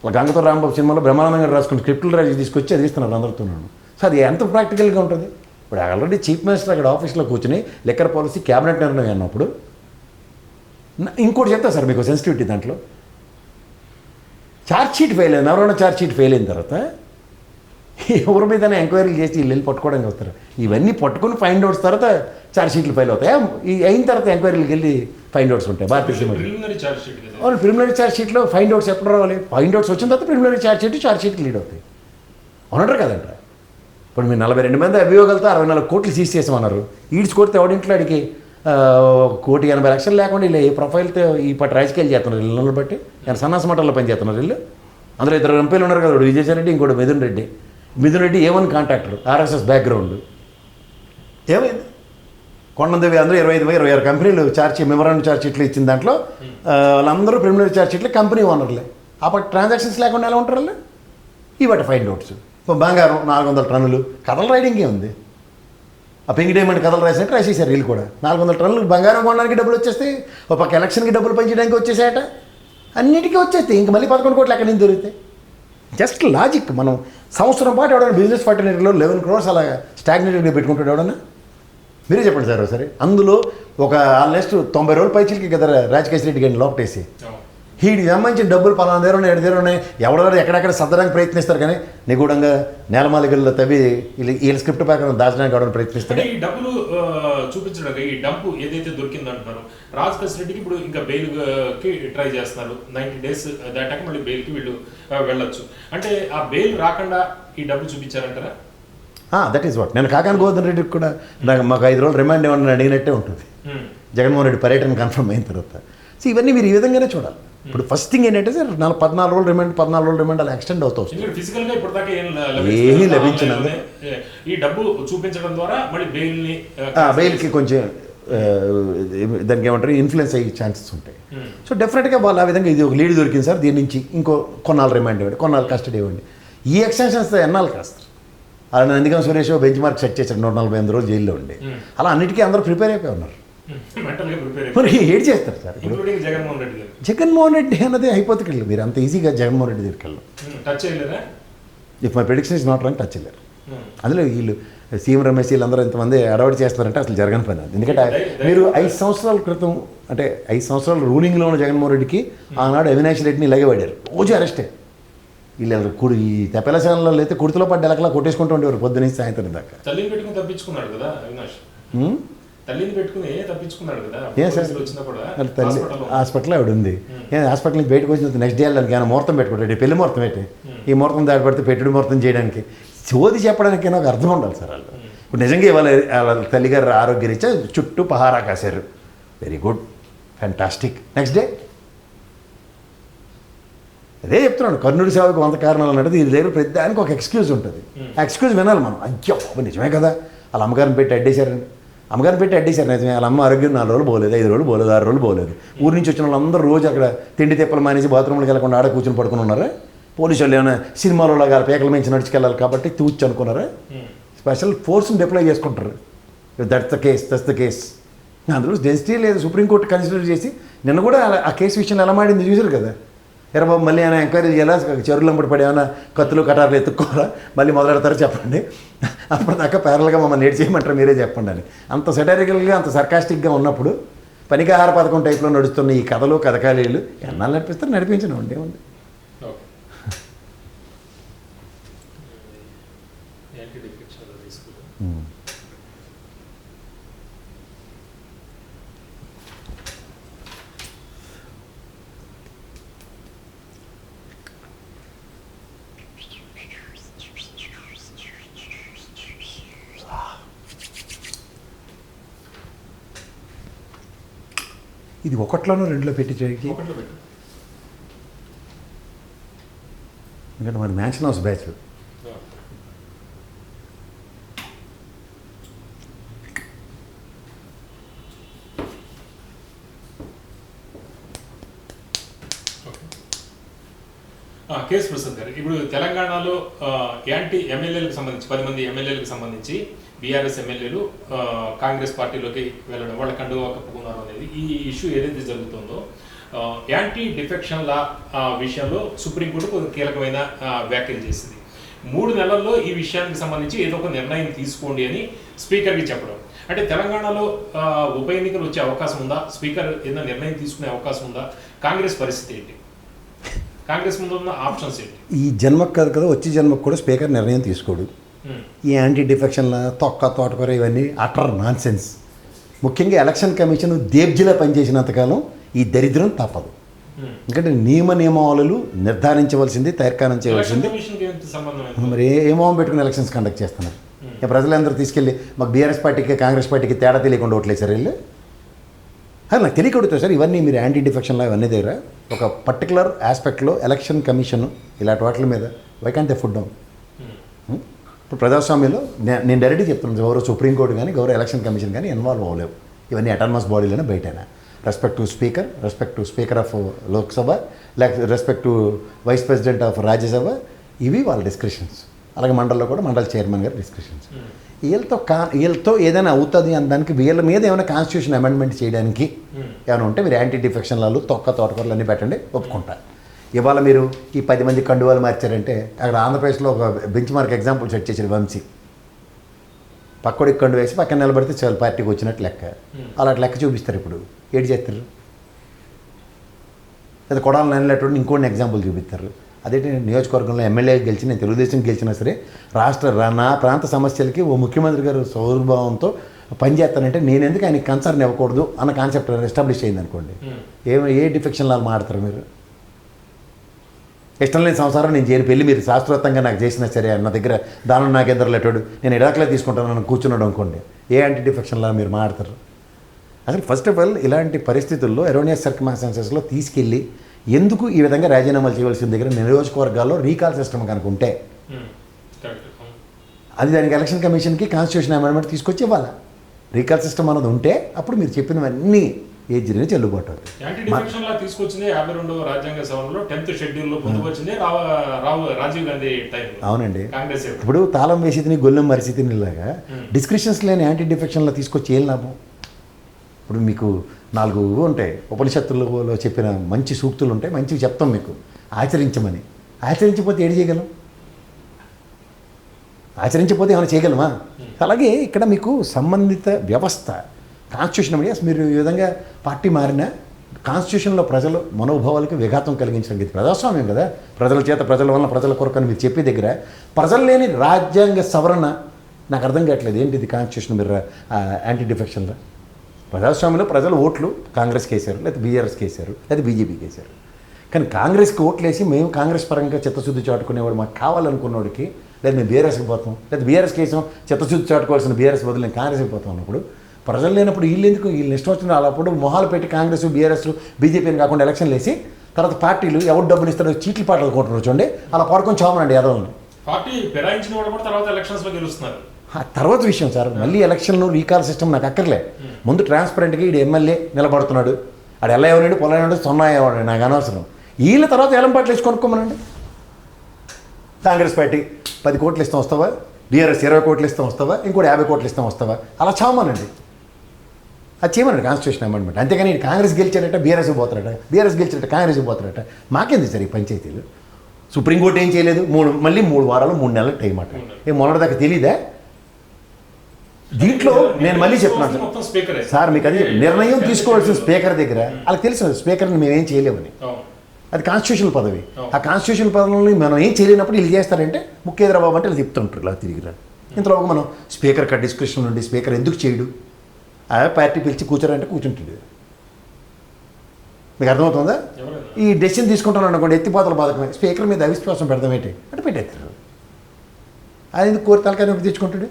అలా గంగతో రాంబాబు సినిమాలో బ్రహ్మానందం గారు రాసుకుని స్క్రిప్టులు రాసి తీసుకొచ్చి అది ఇస్తున్నారు అందరితోనూ. సో అది ఎంత ప్రాక్టికల్గా ఉంటుంది? ఇప్పుడు ఆల్రెడీ చీఫ్ మినిస్టర్ అక్కడ ఆఫీస్లో కూర్చుని లిక్కర్ పాలసీ క్యాబినెట్ నిర్ణయం అన్నప్పుడు ఇంకోటి చెప్తా సార్ మీకు సెన్సిటివిటీ దాంట్లో. ఛార్జ్ షీట్ ఫెయిల్ అయింది. ఎవరైనా ఛార్జ్ షీట్ ఫెయిల్ అయిన తర్వాత ఎవరి మీద ఎంక్వైరీలు చేసి వీళ్ళు పట్టుకోవడానికి వస్తారు. ఇవన్నీ పట్టుకుని ఫైండ్ అవుట్స్ తర్వాత ఛార్జ్ షీట్లు ఫైల్ అవుతాయి? ఈ అయిన తర్వాత ఎంక్వైరీలకు వెళ్ళి ఫైండ్ అవుట్స్ ఉంటాయి? భారతీయ సినిమా ప్రిలిమినరీ ఛార్జ్ షీట్లో ఫైండ్ అవుట్స్ ఎప్పుడు రావాలి? ఫైండ్ అవుట్స్ వచ్చిన తర్వాత ప్రిలిమినరీ ఛార్జ్ షీట్ ఛార్జ్ షీట్కి లీడ్ అవుతాయి. అవునంటారు కదంట. ఇప్పుడు మీరు నలభై రెండు మంది అభియోగాలతో అరవై నాలుగు కోట్లు సీజ్ చేసామన్నారు. ఈడ్చి కొడితే ఎవడింట్లో అడిగి కోటి ఎనభై లక్షలు లేకుండా ఇలా ఏ ప్రొఫైల్తో ఈ పట్టు రాజకీయాలు చేస్తున్నారు ఇళ్ళని బట్టి నేను సన్నాస మఠంలో పని చేస్తున్నారు వీళ్ళు? అందులో ఇద్దరు ఎంపీలు ఉన్నారు కదా ఒకడు విజయసాయి రెడ్డి ఇంకోటి మిథున్ రెడ్డి. మిథున్ రెడ్డి ఏమని కాంట్రాక్టర్ ఆర్ఎస్ఎస్ బ్యాక్గ్రౌండ్ ఏమైంది? కొండదేవి అందరూ ఇరవై ఐదు ఇరవై ఆరు కంపెనీలు ఛార్జ్ మెమరాండం ఛార్జ్ షీట్లు ఇచ్చిన దాంట్లో వాళ్ళందరూ ప్రిమినరీ ఛార్జ్ షీట్లు కంపెనీ ఓనర్లే అప్పటి ట్రాన్సాక్షన్స్ లేకుండా ఎలా ఉంటారు వాళ్ళు? ఇవాటి ఫైండ్ అవుట్స్ ఇప్పుడు బంగారం నాలుగు వందల టన్నులు. కథల రైడింగ్ ఉంది? ఆ పింక్ డైమండ్ కథలు రాసినట్టు రాసేసారు వీళ్ళు కూడా. నాలుగు వందల టన్నులు బంగారం కొనడానికి డబ్బులు వచ్చేస్తాయి. ఒక పక్క ఎలక్షన్కి డబ్బులు పెంచడానికి వచ్చేసాయట. అన్నిటికీ వచ్చేస్తాయి. ఇంక మళ్ళీ పదకొండు కోట్లు ఎక్కడి నుంచి దొరుకుతాయి? జస్ట్ లాజిక్ మనం సంవత్సరం పాటు ఎవడైనా బిజినెస్ ఫర్టిలైజర్లో లెవెన్ క్రోర్స్ అలా స్టాగ్నేటెడ్గా పెట్టుకుంటాడు ఎవడన్నా? మీరే చెప్పండి సార్ ఒకసారి. అందులో ఒక ఆల్మోస్ట్ తొంభై రోజులు పైచీలకి కదా రాజకేశ్వర రెడ్డి గారిని లోపటేసి. వీడికి సంబంధించిన డబ్బులు పలానా దగ్గర ఉన్నాయి దగ్గర ఉన్నాయి. ఎవరెవరు ఎక్కడెక్కడ సర్దడానికి ప్రయత్నిస్తారు కానీ నిగూఢంగా నేలమాలికల్లో తవ్వి వీళ్ళ స్క్రిప్ట్ ప్రకారం దాచడానికి ఎవరైనా ప్రయత్నిస్తాడు? అంటే ఈ డబ్బులు చూపించడానికి ఈ డంపు ఏదైతే దొరికింది అంటున్నారు రాజ్ రెడ్డికి ఇప్పుడు ఇంకా బెయిల్కి ట్రై చేస్తున్నారు. నైన్టీ డేస్ దాటాక మళ్ళీ బెయిల్కి వీళ్ళు వెళ్ళొచ్చు. అంటే ఆ బెయిల్ రాకుండా ఈ డబ్బు చూపించారంటారా? దట్ ఈస్ వాట్ నేను కాకాని గోవర్ధన్ రెడ్డికి కూడా నాకు మాకు ఐదు రోజులు రిమాండ్ ఏమన్నా అడిగినట్టే ఉంటుంది. జగన్మోహన్ రెడ్డి పర్యటన కన్ఫర్మ్ అయిన తర్వాత. సో ఇవన్నీ మీరు ఈ విధంగానే చూడాలి. ఇప్పుడు ఫస్ట్ థింగ్ ఏంటంటే సార్ నాలుగు పద్నాలుగు రోజులు రిమాండ్ పద్నాలుగు రోజులు రిమాండ్ అలా ఎక్స్టెండ్ అవుతూ వస్తుంది. ఏమీ లభించలేదు. ఈ డబ్బు చూపించడం ద్వారా మళ్ళీ బెయిల్ని ఆ, బెయిల్కి కొంచెం దానికి ఏమంటారు ఇన్ఫ్లుయెన్స్ అయ్యే ఛాన్సెస్ ఉంటాయి. సో డెఫినెట్గా వాళ్ళు ఆ విధంగా ఇది ఒక లీడ్ దొరికింది సార్ దీని నుంచి ఇంకో కొన్నాళ్ళు రిమాండ్ ఇవ్వండి కొన్నాళ్ళు కస్టడీ ఇవ్వండి. ఈ ఎక్స్టెన్షన్స్ ఎన్నాళ్ళు కాస్తారు? అలా అందుకని సురేష్ బెంచ్ మార్క్ సెట్ చేశాడు నూట నలభై ఎనిమిది రోజులు జైల్లో ఉండి. అలా అన్నిటికీ అందరూ ప్రిపేర్ అయిపోయి ఉన్నారు. మరి ఏడు చేస్తారు సార్ జగన్మోహన్ రెడ్డి జగన్మోహన్ రెడ్డి అన్నది హైపోతికల్ మీరు అంత ఈజీగా జగన్మోహన్ రెడ్డి దగ్గరికి వెళ్ళరు. If my prediction is not wrong touch వెళ్ళారు. అందులో వీళ్ళు సీఎం రమేష్ వీళ్ళందరూ ఇంతమంది అడవాడు చేస్తారంటే అసలు జరగని పని అది. ఎందుకంటే మీరు ఐదు సంవత్సరాల క్రితం అంటే ఐదు సంవత్సరాలు రూలింగ్లో ఉన్న జగన్మోహన్ రెడ్డికి ఆనాడు అవినాష్ రెడ్డిని ఇలాగే పడారు రోజు అరెస్టే వీళ్ళు కుడి ఈ తెప్పలశాలలో అయితే కుర్తిలో పడ్డ ఎలకలా కొట్టేసుకుంటూ ఉండేవారు పొద్దున సాయంత్రం దాకా. తప్పించుకున్నాడు కదా అవినాష్? తల్లిని పెట్టుకుని తప్పించుకున్నాడు కదా ఏ సార్? వాళ్ళ తల్లి. హాస్పిటల్ ఆవిడ ఉంది. ఏ హాస్పిటల్ నుంచి బయటకు వచ్చిన నెక్స్ట్ డే వెళ్ళడానికి ఆయన ముహూర్తం పెట్టుకుంటాడు? పెళ్ళి ముహూర్తం ఏంటి? ఈ ముహూర్తం దాటి పడితే పెట్టుడు ముహూర్తం చేయడానికి. చోది చెప్పడానికి ఒక అర్థం ఉండాలి సార్ వాళ్ళు. ఇప్పుడు నిజంగా ఇవాళ వాళ్ళ తల్లిగారు ఆరోగ్యరీత్యా చుట్టూ పహారా కాశారు. Very good fantastic next day అదే చెప్తున్నాడు కర్ణుడి సేవకు వంద కారణాలు అన్నది ఇది దగ్గర ప్రతి దానికి ఒక ఎక్స్క్యూజ్ ఉంటుంది. ఆ ఎక్స్క్యూజ్ వినాలి మనం. అయ్యో నిజమే కదా. వాళ్ళ అమ్మగారిని పెట్టి అడ్డేశారండి. అమ్మగారిని పెట్టి అడ్డేశారు. నిజమే వాళ్ళ అమ్మ ఆరోగ్యం నాలుగు రోజులు పోలేదు ఐదు రోజులు పోలేదు ఆరు రోజులు పోలేదు. ఊరి నుంచి వచ్చిన వాళ్ళందరూ రోజు అక్కడ తిండి తిప్పలు మానేసి బాత్రూమ్కి వెళ్ళకుండా ఆడ కూర్చొని పడుకుని ఉన్నారా పోలీసు వాళ్ళు ఏమైనా సినిమాలో లాగా పేకల మించి నడుచుకెళ్ళాలి కాబట్టి తూచి అనుకున్నారా? స్పెషల్ ఫోర్స్ని డిప్లాయ్ చేసుకుంటారు. That's the case that's the case. అందులో డెన్సిటీ లేదు సుప్రీంకోర్టు కన్సిడర్ చేసి నిన్న కూడా ఆ కేసు విషయంలో ఎలా మాడింది చూసారు కదా. ఎరా బాబు మళ్ళీ ఆయన ఎంక్వైరీ చేయాలా? చెరువులంబడి పడి ఏమైనా కత్తులు కటార్లు ఎత్తుక్కోరా మళ్ళీ మొదలెడతారో చెప్పండి. అప్పటిదాకా ప్యారల్గా మమ్మల్ని నేటి చేయమంటారు మీరే చెప్పండి అని. అంత సెటారికల్గా అంత సర్కాస్టిక్గా ఉన్నప్పుడు పనికాహార పథకం టైప్లో నడుస్తున్న ఈ కథలు కథకాలీలు ఎన్నాళ్ళు నడిపిస్తారు? నడిపించడం ఉండే ఉంది ఓకే యాంటీ డిఫెక్షన్ తీసుకున్నాం ఇది ఒకట్లోనూ రెండులో పెట్టి చేయకి? ఒకటిలో పెట్టు. ఎందుకంటే మరి మ్యాన్షన్ హౌస్ బ్యాచ్. ఆ, కేసు ప్రసాద్ గారు ఇప్పుడు తెలంగాణలో యాంటీ ఎమ్మెల్యేలకు సంబంధించి పది మంది ఎమ్మెల్యేలకు సంబంధించి బీఆర్ఎస్ ఎమ్మెల్యేలు కాంగ్రెస్ పార్టీలోకి వెళ్ళడం వాళ్ళ కండువా కప్పుకున్నారు అనేది ఈ ఇష్యూ ఏదైతే జరుగుతుందో యాంటీ డిఫెక్షన్ లా ఆ, విషయంలో సుప్రీంకోర్టు కొంచెం కీలకమైన వ్యాఖ్యలు చేసింది. మూడు నెలల్లో ఈ విషయానికి సంబంధించి ఏదో ఒక నిర్ణయం తీసుకోండి అని స్పీకర్కి చెప్పడం. అంటే తెలంగాణలో ఉప ఎన్నికలు వచ్చే అవకాశం ఉందా? స్పీకర్ ఏదైనా నిర్ణయం తీసుకునే అవకాశం ఉందా? కాంగ్రెస్ పరిస్థితి ఏంటి? కాంగ్రెస్ ముందు ఉన్న ఆప్షన్స్ ఏంటి? ఈ జన్మకు కాదు కదా వచ్చే జన్మకు కూడా స్పీకర్ నిర్ణయం తీసుకోడు. ఈ యాంటీ డిఫెక్షన్ల తొక్క తోటకూర ఇవన్నీ అటర్ నాన్ సెన్స్ ముఖ్యంగా ఎలక్షన్ కమిషన్ దేబ్జిలా పనిచేసినంతకాలం ఈ దరిద్రం తప్పదు. ఉమ్. ఎందుకంటే నియమ నియమావళులు నిర్ధారించవలసింది తీర్మానం చేయవలసింది? మరి ఏమో పెట్టుకుని ఎలక్షన్స్ కండక్ట్ చేస్తున్నారు? ఇక ప్రజలందరూ తీసుకెళ్ళి మాకు బీఆర్ఎస్ పార్టీకి కాంగ్రెస్ పార్టీకి తేడా తెలియకుండా ఓట్లేసారు వీళ్ళు? అది నాకు తెలియకూడదు సార్ ఇవన్నీ మీరు యాంటీ డిఫెక్షన్లో ఇవన్నీ దగ్గర ఒక పర్టికులర్ ఆస్పెక్ట్లో ఎలక్షన్ కమిషన్ ఇలాంటి వాటి మీద వై దే ఫుడ్ డౌన్ ఇప్పుడు ప్రజాస్వామ్యంలో నేను డైరెక్ట్గా చెప్తున్నాను గౌరవ సుప్రీంకోర్టు కానీ గౌరవ ఎలక్షన్ కమిషన్ కానీ ఇన్వాల్వ్ అవ్వలేవు. ఇవన్నీ అటానమస్ బాడీలోనే బయటైనా? Respect to speaker respect to speaker of Lok Sabha లేక respect to vice president of Rajya Sabha ఇవి వాళ్ళ డిస్కషన్స్ అలాగే మండలిలో కూడా మండల చైర్మన్ గారి డిస్కషన్స్ ఉమ్, వీళ్ళతో కా వీళ్ళతో ఏదైనా అవుతుంది అని దానికి వీళ్ళ మీద ఏమైనా కాన్స్టిట్యూషన్ అమెండ్మెంట్ చేయడానికి ఉమ్, ఏమైనా ఉంటే మీరు యాంటీ డిఫెక్షన్ లాలు తొక్క తోటకూరలు అన్నీ పెట్టండి ఒప్పుకుంటా. ఇవాళ మీరు ఈ పది మంది కండువాలు మార్చారంటే అక్కడ ఆంధ్రప్రదేశ్లో ఒక బెంచ్ మార్క్ ఎగ్జాంపుల్ సెట్ చేశారు వంశీ. పక్కడికి కండు వేసి పక్కన నిలబడితే చాలు పార్టీకి వచ్చినట్టు లెక్క. అలా లెక్క చూపిస్తారు ఇప్పుడు. ఏడు చేస్తారు? లేదా కొడాలి నెలలేటువంటి ఇంకోటి ఎగ్జాంపుల్ చూపిస్తారు. అదేంటి నియోజకవర్గంలో ఎమ్మెల్యే గెలిచి నేను తెలుగుదేశం గెలిచినా సరే రాష్ట్ర నా ప్రాంత సమస్యలకి ఓ ముఖ్యమంత్రి గారు సౌరభావంతో పనిచేస్తానంటే నేను ఎందుకు ఆయనకి కన్సర్న్ ఇవ్వకూడదు అన్న కాన్సెప్ట్ ఎస్టాబ్లిష్ అయింది అనుకోండి ఏ ఏ డిఫెక్షన్ లాగా మాడతారు మీరు? ఇష్టం లేని సంసారం నేను చేయని. పెళ్ళి మీరు శాస్త్రోత్తంగా నాకు చేసినా సరే నా దగ్గర దానం నాకేంద్ర లెటాడు నేను ఇడాక్లే తీసుకుంటాను నన్ను కూర్చున్నాడు అనుకోండి. ఏ యాంటీ డిఫెక్షన్ లాగా మీరు మాడతారు అసలు ఫస్ట్ ఆఫ్ ఆల్ ఇలాంటి పరిస్థితుల్లో ఎరోనియస్ సర్కమాన్సెన్సెస్లో తీసుకెళ్ళి ఎందుకు ఈ విధంగా రాజీనామాలు చేయవలసిన దగ్గర నియోజకవర్గాల్లో రీకాల్ సిస్టమ్ కనుక ఉంటే? కరెక్ట్ అవును. అది దానికి ఎలక్షన్ కమిషన్కి కాన్స్టిట్యూషన్ అమెండ్మెంట్ తీసుకొచ్చి ఇవ్వాలి? రీకాల్ సిస్టమ్ అన్నది ఉంటే అప్పుడు మీరు చెప్పినవన్నీ ఏ జరిగినా చెల్లుబాటు అవుతుంది. తీసుకొచ్చింది యాభై రెండవ రాజ్యాంగ సవరణలో టెన్త్ పొందుపరిచింది రావు రాజీవ్ గాంధీ అవునండి. ఇప్పుడు తాళం వేసి తిని గొల్లెం మరిసి తినేలాగా డిస్క్రిప్షన్స్ లేని యాంటీ డిఫెక్షన్లో తీసుకొచ్చి ఏం లాభం? ఇప్పుడు మీకు నాలుగు ఉంటాయి. ఉపనిషత్తులలో చెప్పిన మంచి సూక్తులు ఉంటాయి. మంచివి చెప్తాం మీకు. ఆచరించమని. ఆచరించకపోతే ఏడు చేయగలం? ఆచరించకపోతే ఏమైనా చేయగలమా? అలాగే ఇక్కడ మీకు సంబంధిత వ్యవస్థ కాన్స్టిట్యూషన్ అంటే మీరు ఈ విధంగా పార్టీ మారినా కాన్స్టిట్యూషన్లో ప్రజలు మనోభావాలకు విఘాతం కలిగించడం ఇది ప్రజాస్వామ్యం కదా? ప్రజల చేత ప్రజల వలన ప్రజల కొరకు అని మీరు చెప్పే దగ్గర ప్రజలు లేని రాజ్యాంగ సవరణ నాకు అర్థం కావట్లేదు. ఏంటి ఇది కాన్స్టిట్యూషన్ మీరు యాంటీ డిఫెక్షన్లో ప్రజాస్వామ్యంలో ప్రజలు ఓట్లు కాంగ్రెస్కి వేశారు లేదా బీఆర్ఎస్కి వేశారు లేదా బీజేపీకి వేశారు. కానీ కాంగ్రెస్కి ఓట్లు వేసి మేము కాంగ్రెస్ పరంగా చిత్తశుద్ధి చాటుకునేవాడు మాకు కావాలనుకున్నోడికి లేదా మేము బీఆర్ఎస్కి పోతాం లేదా బీఆర్ఎస్కి వేసాం చిత్తశుద్ధి చాటుకోవాల్సిన బీఆర్ఎస్ బదులు నేను కాంగ్రెస్కి పోతాం అన్నప్పుడు ప్రజలు లేనప్పుడు వీళ్ళు ఎందుకు? వీళ్ళు ఇష్టం వచ్చిన అలాప్పుడు మొహాలు పెట్టి కాంగ్రెస్ బీఆర్ఎస్ బీజేపీని కాకుండా ఎలక్షన్లు వేసి తర్వాత పార్టీలు ఎవరు డబ్బులు ఇస్తారో చీట్లు పాటలు కొట్టున్నారు చూడండి. అలా పడుకొని చావనండి యాదవ్ని. పార్టీ ఫిరాయించిన వాడు కూడా తర్వాత గెలుస్తున్నారు. విషయం సార్ మళ్ళీ ఎలక్షన్లో రీకాల్ సిస్టమ్ నాకు అక్కర్లే. ముందు ట్రాన్స్పరెంట్గా ఈడు ఎమ్మెల్యే నిలబడుతున్నాడు. ఆడు ఎలా ఎవరండి? పొలాడు సొన్నా ఎవడు నాకు అనవసరం. వీళ్ళ తర్వాత ఎలం పాటలు వేసి కొనుక్కోమనండి. కాంగ్రెస్ పార్టీ పది కోట్లు ఇస్తాం వస్తావా? బీఆర్ఎస్ ఇరవై కోట్లు ఇస్తాం వస్తావా? ఇంకోటి యాభై కోట్లు ఇస్తాం వస్తావా? అలా చావమనండి. అది చేయమనండి కాన్స్టిట్యూషన్ అమెండ్మెంట్ అంతేగాని కాంగ్రెస్ గెలిచాడట బీఆర్ఎస్ పోతాడట బీఆర్ఎస్ గెలిచాడట కాంగ్రెస్ పోతాడట. మాకేంది సార్ ఈ పంచాయతీలు? సుప్రీంకోర్టు ఏం చేయలేదు. మూడు మళ్ళీ మూడు వారాలు మూడు నెలలు టైం అట. ఏ మొన్నటిదాకా తెలీదా? దీంట్లో నేను మళ్ళీ చెప్తున్నాను సార్. మొత్తం స్పీకరే. సార్ మీకు అది నిర్ణయం తీసుకోవాల్సిన స్పీకర్ దగ్గర వాళ్ళకి తెలుసు స్పీకర్ని మేమేం చేయలేమని. అది కాన్స్టిట్యూషన్ పదవి. ఆ కాన్స్టిట్యూషన్ పదవిని మనం ఏం చేయలేనప్పుడు వీళ్ళు చేస్తారంటే ముఖ్యేంద్ర బాబు అంటే వీళ్ళు చెప్తుంటారు ఇలా తిరిగి రా ఇంతలో మనం స్పీకర్ కా డిస్కషన్ నుండి స్పీకర్ ఎందుకు చేయడు? ఆ పార్టీ పిలిచి కూర్చోరంటే కూర్చుంటాడు మీకు అర్థమవుతుందా? ఈ డెసిషన్ తీసుకుంటాను అనుకోండి ఎత్తిపోతల బాధకమే. స్పీకర్ మీద అవిశ్వాసం పెడదాం ఏంటి? అంటే పెట్టేస్తారు. అది ఎందుకు కోరి తలకాయ నొప్పి తెచ్చుకుంటాడు?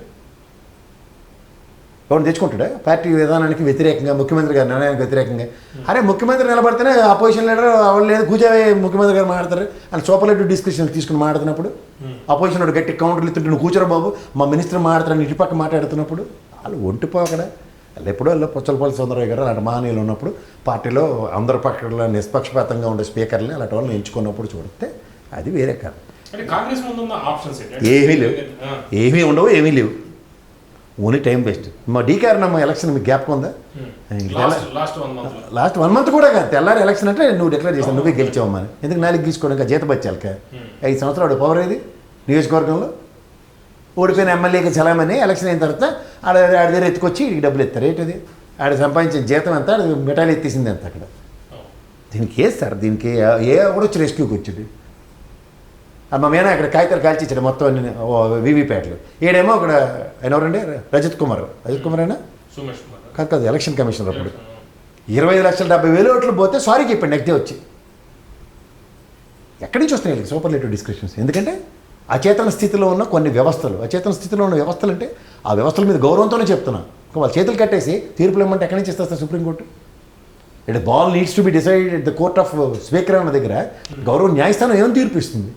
ఎవరు తెచ్చుకుంటాడా? పార్టీ విధానానికి వ్యతిరేకంగా ముఖ్యమంత్రి గారి నిర్ణయానికి వ్యతిరేకంగా. అరే ముఖ్యమంత్రి నిలబడితేనే అపోజిషన్ లీడర్ వాళ్ళు లేదు కూర్చోవే ముఖ్యమంత్రి గారు మాట్లాడతారు? అని సూపర్ లెట్ డిస్కషన్ తీసుకుని మాట్లాడుతున్నప్పుడు అపోజిషన్ వాడు గట్టి కౌంటర్లు ఇస్తుంటే నువ్వు కూర్చోరా బాబు మా మినిస్టర్ మాట్లాడుతారని ఇటుపక్క మాట్లాడుతున్నప్పుడు వాళ్ళు ఒంటిపోకడా? ఎప్పుడో వెళ్ళి పుచ్చలపల్లి సుందరరావు గారు అలాంటి మహనీయులు ఉన్నప్పుడు పార్టీలో అందరి పక్కల నిష్పక్షపాతంగా ఉండే స్పీకర్ని అలాంటి వాళ్ళని ఎంచుకున్నప్పుడు చూడితే అది వేరే కాదు. ఏమీ లేవు. ఏమీ ఉండవు ఏమీ లేవు. Only time waste. మా డీకార్ నమ్మ ఎలక్షన్ మీకు గ్యాప్ ఉందా? Last one month last one month కూడా కాదు. తెల్లారి ఎలక్షన్ అంటే నువ్వు డిక్లేర్ చేసావు నువ్వే గెలిచావమ్మా అని. ఎందుకు నాలుగు గీసుకోవడం జీత బచ్చాలక ఐదు సంవత్సరాలు పవర్ ఏది? నియోజకవర్గంలో? ఓడిపోయిన ఎమ్మెల్యేకి చలామని ఎలక్షన్ అయిన తర్వాత ఆడ ఆడ దగ్గర ఎత్తుకొచ్చి వీడికి డబ్బులు ఎత్తారు. ఏంటది? ఆడ సంపాదించిన జీతం ఎంత? ఆడ మిఠాయిలు ఎత్తేసింది ఎంత అక్కడ? దీనికి ఏ సార్? దీనికి ఏ- ఎవడొచ్చి రెస్క్యూకి వచ్చాడు? అమ్మ మేనా అక్కడ కాగితాలు కాల్చి ఇచ్చాడు మొత్తం అన్ని వీవీప్యాట్లు ఈడేమో అక్కడ ఆయన ఎవరండి? రజత్ కుమార్. రజత్ కుమార్ అయినా కాదు కాదు ఎలక్షన్ కమిషనర్ అప్పుడు. ఇరవై ఐదు లక్షల డెబ్బై వేలు ఓట్లు పోతే సారీ చెప్పండి నెక్స్ట్ వచ్చి. ఎక్కడి నుంచి వస్తున్నాయి వీళ్ళకి? Superlative descriptions. ఎందుకంటే అచేతన స్థితిలో ఉన్న కొన్ని వ్యవస్థలు. అచేతన స్థితిలో ఉన్న వ్యవస్థలు అంటే ఆ వ్యవస్థల మీద గౌరవంతోనే చెప్తున్నా. వాళ్ళు వాళ్ళ చేతులు కట్టేసి తీర్పులు ఇవ్వమంటే ఎక్కడి నుంచి ఇస్తారు supreme court it ball needs to be decide at the court of speaker అన్న దగ్గర గౌరవ న్యాయస్థానం ఏమని తీర్పు ఇస్తుంది?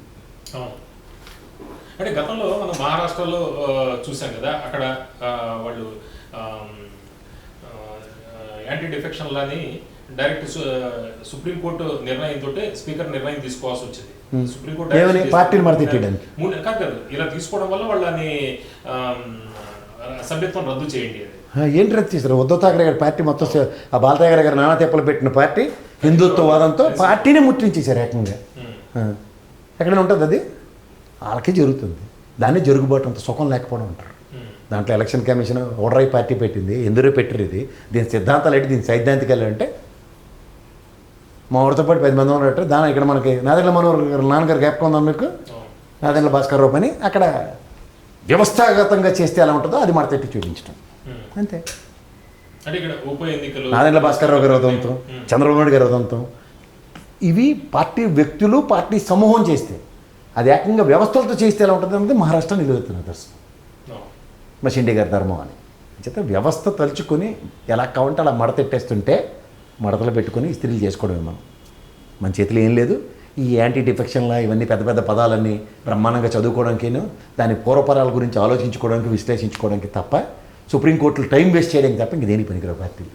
అంటే గతంలో మనం మహారాష్ట్రలో చూసాం కదా అక్కడ వాళ్ళు యాంటీ డిఫెక్షన్ లాని డైరెక్ట్ సుప్రీంకోర్టు నిర్ణయంతో స్పీకర్ నిర్ణయం తీసుకోవాల్సి వచ్చింది. సుప్రీంకోర్టు direct పార్టీని మడతెట్టేయడానికి. మూడు- కాదు కాదు ఇలా తీసుకోవడం వల్ల వాళ్ళని సభ్యత్వం రద్దు చేయండి ఏంటి రద్దు చేశారు? ఉద్ధవ్ ఠాకరే గారి పార్టీ మొత్తం ఆ బాలతాగర్ గారు నానా తెప్పలు పెట్టిన పార్టీ హిందుత్వవాదంతో పార్టీని ముట్టించేశారు ఏకంగా. ఆ. ఎక్కడైనా ఉంటుంది అది? వాళ్ళకే జరుగుతుంది. దాన్ని జరుగుబాటు అంత సుఖం లేకపోవడం అంటారు. దాంట్లో ఎలక్షన్ కమిషన్ ఓడరై పార్టీ పెట్టింది ఎందులో పెట్టారు ఇది. దీని సిద్ధాంతాలు ఏంటి? దీని సైద్ధాంతికాలు అంటే మా ఊరితో పాటు పది మంది ఉన్నట్టు దాని ఇక్కడ మనకి నాదెండ్ల మనోహర్ గారు నాన్నగారు జ్ఞాపకం ఉందా మీకు. నాదెండ్ల భాస్కర్ రావు పని అక్కడ వ్యవస్థాగతంగా చేస్తే ఎలా ఉంటుందో అది మడతెట్టి చూపించడం. అంతే నాదెండ్ల భాస్కర్ రావు గారి ఉదంతం. చంద్రబాబు నాయుడు గారి ఉదంతం ఇవి పార్టీ వ్యక్తులు పార్టీ సమూహం చేస్తే అది ఏకంగా వ్యవస్థలతో చేస్తే ఎలా ఉంటుంది అన్నది మహారాష్ట్ర నిలువెత్తున్న దర్శనం. మా షిండే గారి ధర్మం అని చేత వ్యవస్థ తలుచుకొని ఎలా కావాలంటే అలా మడతెట్టేస్తుంటే మడతలు పెట్టుకొని ఇస్త్రీలు చేసుకోవడమే మనం. మన చేతిలో ఏం లేదు. ఈ యాంటీ డిఫెక్షన్లో ఇవన్నీ పెద్ద పెద్ద పదాలన్నీ బ్రహ్మాండంగా చదువుకోవడానికిను దాని పూర్వపరాల గురించి ఆలోచించుకోవడానికి విశ్లేషించుకోవడానికి తప్ప సుప్రీంకోర్టులు టైం వేస్ట్ చేయడానికి తప్ప ఇంక దేనికి పనికిరావు పార్టీలు